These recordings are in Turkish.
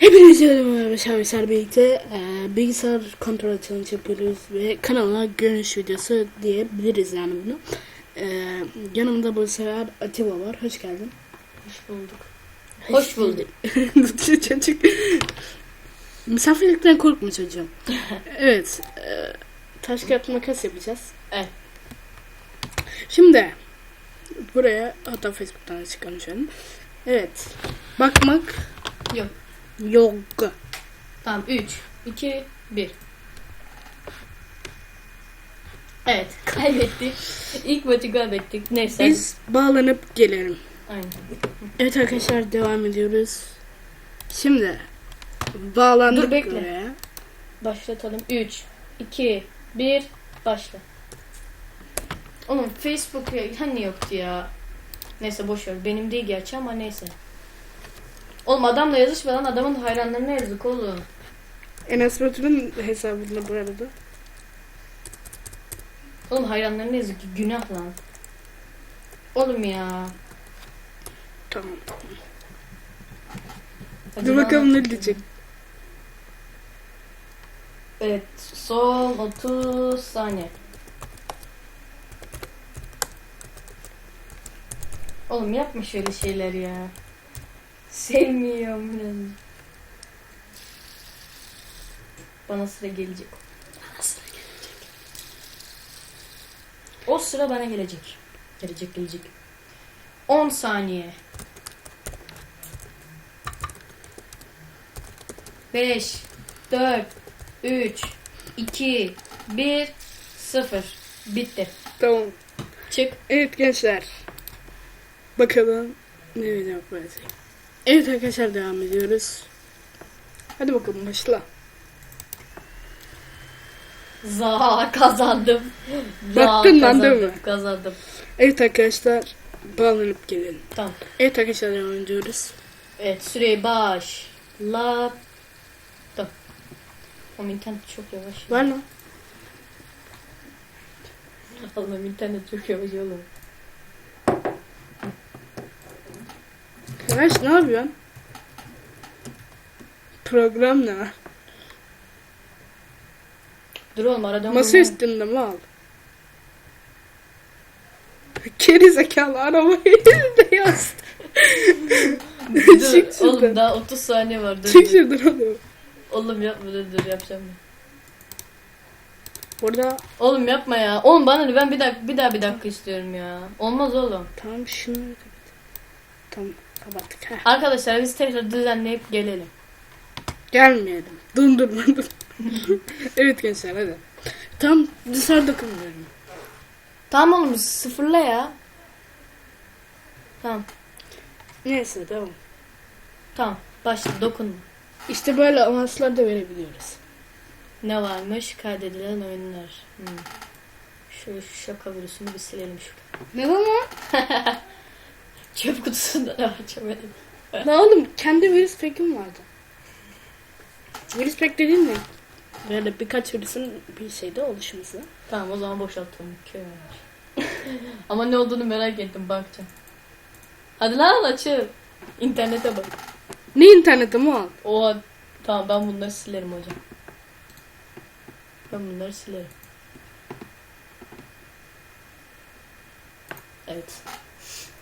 Hepinize merhaba birlikte e, bilgisayar kontrol challenge yapıyoruz ve kanala görünüş videosu diyebiliriz yani bunu. E, yanımda bu sefer Atiba var. Hoş geldin. Hoş bulduk. Hoş bulduk. Mutlu çocuk. Misafirlikten korkma çocuğum. evet. E, taş kağıt makas yapacağız. Evet. Şimdi buraya hatta Facebook'tan şöyle. Evet. Bakmak Yok. Yok. Tamam 3, 2, 1. Evet kaybettik. İlk maçı kaybettik. Neyse. Biz bağlanıp gelelim. Aynen. Evet arkadaşlar devam ediyoruz. Şimdi bağlandık Dur, bekle. buraya. Başlatalım. 3, 2, 1. Başla. Oğlum Facebook ya- hani yoktu ya. Neyse boş ver. Benim değil gerçi ama neyse. Oğlum adamla yazışmadan adamın hayranlarına yazık oğlum. Enes Batur'un hesabında bu arada. Oğlum hayranlarına yazık. Günah lan. Oğlum ya. Tamam. Dur bakalım ne diyecek. Evet, son 30 saniye. Oğlum yapma şöyle şeyler ya. Sevmiyorum biraz. Bana sıra gelecek. Bana sıra gelecek. O sıra bana gelecek. Gelecek gelecek. 10 saniye. 5 4 3 2 1 0 Bitti. Tamam. Çık. Evet gençler. Bakalım ne video yapacak. Evet arkadaşlar devam ediyoruz. Hadi bakalım başla. Za kazandım. Za, Baktın lan değil mi? Kazandım. Evet arkadaşlar bağlanıp gelelim. Tamam. Evet arkadaşlar devam ediyoruz. Evet süreyi başlattım. Ama internet çok yavaş. Var mı? Allah'ım internet çok yavaş oğlum. Yavaş ne yapıyorsun? Program ne? Dur oğlum aradan Masa üstünde mi al? Geri zekalı arabayı elinde yaz. Çık Dur, oğlum şuradan. daha 30 saniye var. Dur, Çık dur. şuradan oğlum. Oğlum yapma dur dur yapacağım. ben. Burada Oğlum yapma ya. Oğlum bana ne? ben bir dakika bir daha bir dakika istiyorum ya. Olmaz oğlum. tamam şunu kapat. Tamam kapattık. Heh. Arkadaşlar biz tekrar düzenleyip gelelim. Gelmeyelim. Dondurmadım. evet gençler hadi. Tam dışarıda kalıyorum. Tamam oğlum sıfırla ya. Tamam. Neyse tamam. Tamam. Başla dokunma. İşte böyle avanslar da verebiliyoruz. Ne varmış? Kaydedilen oyunlar. Hmm. Şu şaka virüsünü bir silelim şu. Ne zaman? Çöp kutusunda ne var çömelim. Ne oğlum kendi virüs pekim vardı. Virüs pek dediğin ne? Böyle birkaç virüsün bir şeyde oluşması. Tamam o zaman boşaltalım. Köy. Ama ne olduğunu merak ettim bakacağım. Hadi lan açıl. İnternete bak. Ne interneti mi al? Oha. Tamam ben bunları silerim hocam. Ben bunları silerim. Evet.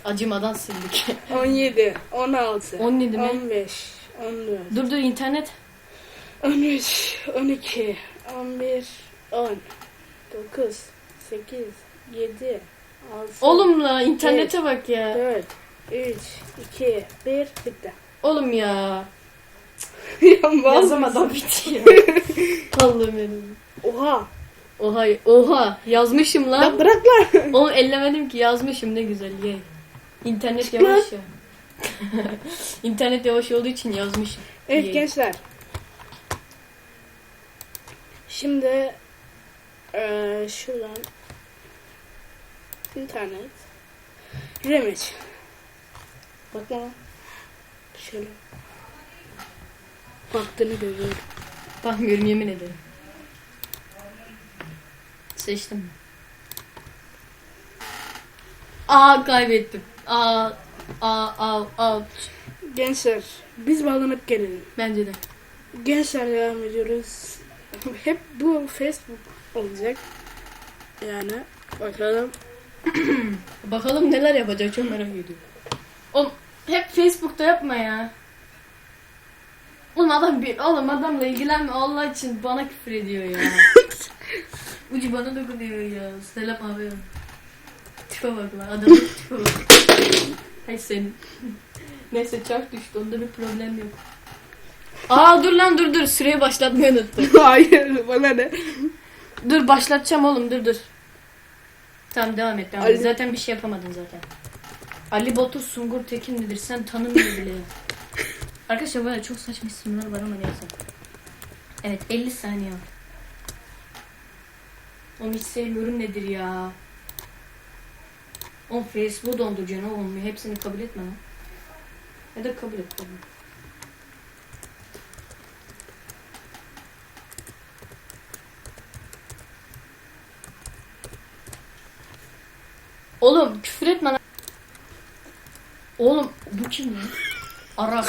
Acımadan sildik. 17, 16, 17 mi? 15, 14, dur dur internet. 13, 12, 11, 10, 9, 8, 7, 6, Oğlum la internete bak ya. 4, 3, 2, 1, bitti. Oğlum ya. ya mal Yazamadan bitiyor. Allah'ım benim. Oha. Oha oha yazmışım lan. Ya bırak lan. Oğlum ellemedim ki yazmışım ne güzel ye. İnternet yavaş ya. İnternet yavaş olduğu için yazmışım. Evet Ye. gençler. Şimdi eee şuradan internet Remeç. Bakma. Şöyle. Baktığını görüyorum. Bakmıyorum yemin ederim. Seçtim. Aa kaybettim. Aa aa aa aa. Gençler biz bağlanıp gelelim. Bence de. Gençler devam ediyoruz. Hep bu Facebook olacak. Yani bakalım. Bakalım neler yapacak çok merak ediyorum. Oğlum hep Facebook'ta yapma ya. Oğlum adam bir oğlum adamla ilgilenme Allah için bana küfür ediyor ya. Ucu bana dokunuyor ya. Selam abi. Tipe bak lan adamın tipe bak. Hay senin. Neyse çark düştü onda bir problem yok. Aa dur lan dur dur süreyi başlatmayı unuttum. Hayır bana ne? Dur başlatacağım oğlum dur dur. Tamam devam et devam et. Ali- Zaten bir şey yapamadın zaten. Ali Batur Sungur Tekin nedir? Sen tanımıyor bile. Arkadaşlar böyle çok saçma isimler var ama neyse. Evet 50 saniye. Onu hiç sevmiyorum nedir ya? On Facebook'u donduracaksın oğlum. Hepsini kabul etme lan. Ya da kabul et kabul. Oğlum küfür etme lan. Oğlum bu kim ya? Arap.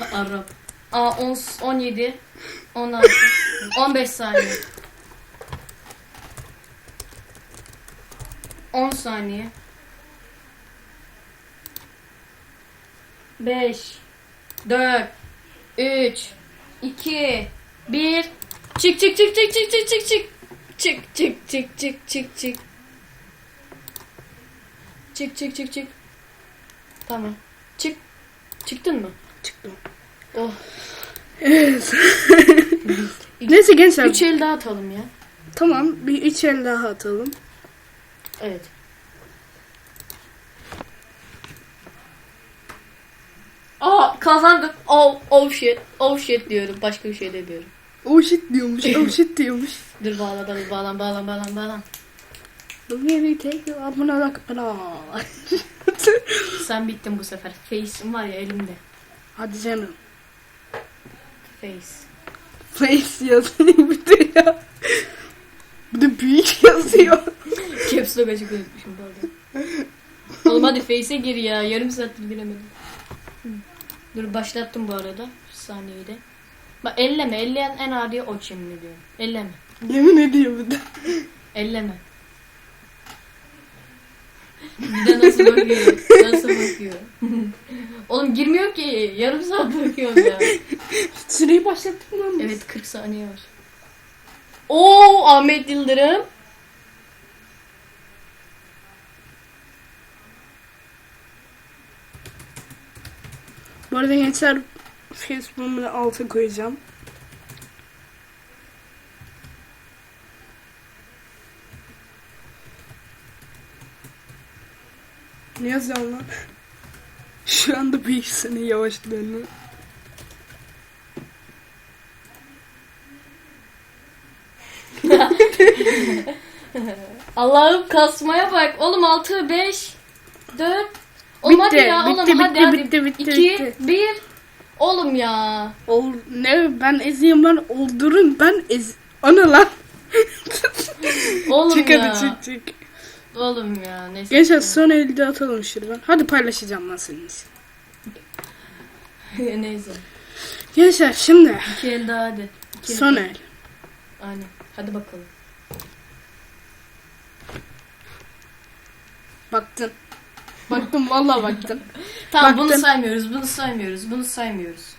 Arap. Aa 10, 17, 16, 15 saniye. 10 saniye. 5 4 3 2 1 Çık çık çık çık çık çık çık çık Çık çık çık çık çık çık Çık çık çık çık Tamam Çık Çıktın mı? Çıktım. Oh Evet. Neyse gençler. 3 el daha atalım ya Tamam bir üç el daha atalım. Evet Aa kazandık oh, oh shit Oh shit diyorum başka bir şey demiyorum Oh shit diyormuş. Oh shit diyormuş. Dur bağla dur bağlan bağlan bağlan bağlan Really take you like bana. Sen bittin bu sefer. Face'im var ya elimde. Hadi canım. Face. Face yazıyor ya. Bir de büyük yazıyor. Caps Lock açık unutmuşum pardon. Oğlum hadi Face'e gir ya. Yarım saattir giremedim. Dur başlattım bu arada. Bir saniyede. de. Bak elleme. Elleyen en adi o şimdi diyorum. Elleme. Yemin ediyor bir de. Elleme. Bir de nasıl bakıyor? Nasıl bakıyor? Oğlum girmiyor ki. Yarım saat bakıyorum ya. Süreyi başlattın lan. Evet 40 saniye var. Oo Ahmet Yıldırım. Bu arada gençler Facebook'umu da alta koyacağım. Ne yazıyorsun lan? Şu anda bilgisayarın yavaşlığını. Allah'ım kasmaya bak. Oğlum 6 5 4 Oğlum Bitti, hadi ya bitti, oğlum bitti, hadi hadi. bitti, bitti, 2 bitti. 1 Oğlum ya. Ol, ne ben ezeyim ben oldurun ben ez... Ana lan. Oğlum çık ya. hadi çık çık. Oğlum ya neyse. Gençler son elde atalım şuradan. Hadi paylaşacağım lan senin için. neyse. Gençler şimdi 2 el daha hadi. İki el son daha. el. Aynen. Hadi bakalım. Baktın. Baktım vallahi baktım. Tamam bunu Baktım. saymıyoruz. Bunu saymıyoruz. Bunu saymıyoruz.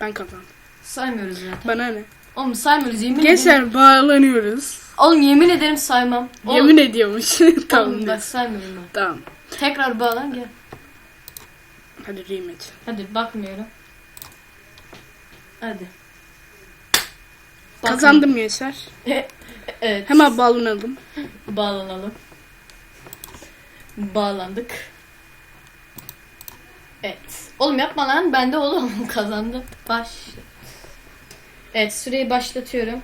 Ben kazandım. Saymıyoruz zaten. Bana ne? Oğlum saymıyoruz yemin ederim. Gençler bağlanıyoruz. Oğlum yemin ederim saymam. Oğlum, Yemin ediyormuş. Oğlum tamam. bak saymıyorum ben. Tamam. Tekrar bağlan gel. Hadi rematch. Hadi bakmıyorum. Hadi. Bakın. Kazandım gençler. evet. Hemen bağlanalım. Bağlanalım. Bağlandık. Evet. Oğlum yapma lan. Ben de oğlum kazandım. Baş. Evet süreyi başlatıyorum.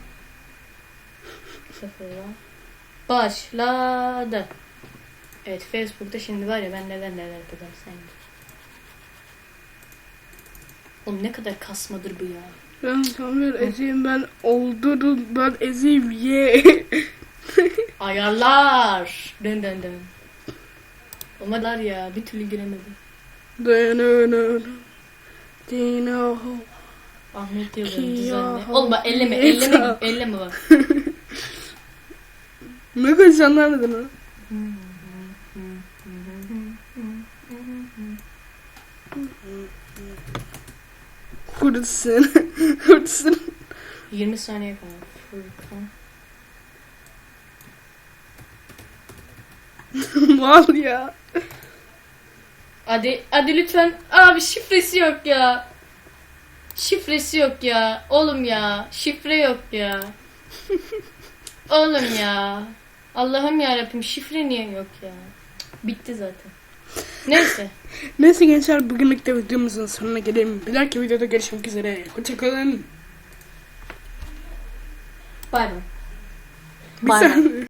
Başladı. Evet Facebook'ta şimdi var ya ben neler neler yapacağım sen gör. Oğlum ne kadar kasmadır bu ya. Ben Samuel ezeyim ben oldurun ben ezeyim ye. Ayarlar. Dön dön dön. Olmadılar ya bir türlü. Dönönön. Dino. Ahmet Yıldırım düzenli. Oğlum bak elleme elleme elleme bak. Ne kadar sen anlamadın ha? Hırsın. Hırsın. 20 saniye kaldı. Furkan. Mal ya. Hadi hadi lütfen. Abi şifresi yok ya. Şifresi yok ya. Oğlum ya. Şifre yok ya. Oğlum ya. Allah'ım ya Rabbim şifre niye yok ya? Bitti zaten. Neyse. Neyse gençler bugünlük de videomuzun sonuna gelelim. Bir dahaki videoda görüşmek üzere. Hoşçakalın. Bay bay. Bir Bay bay. saniye.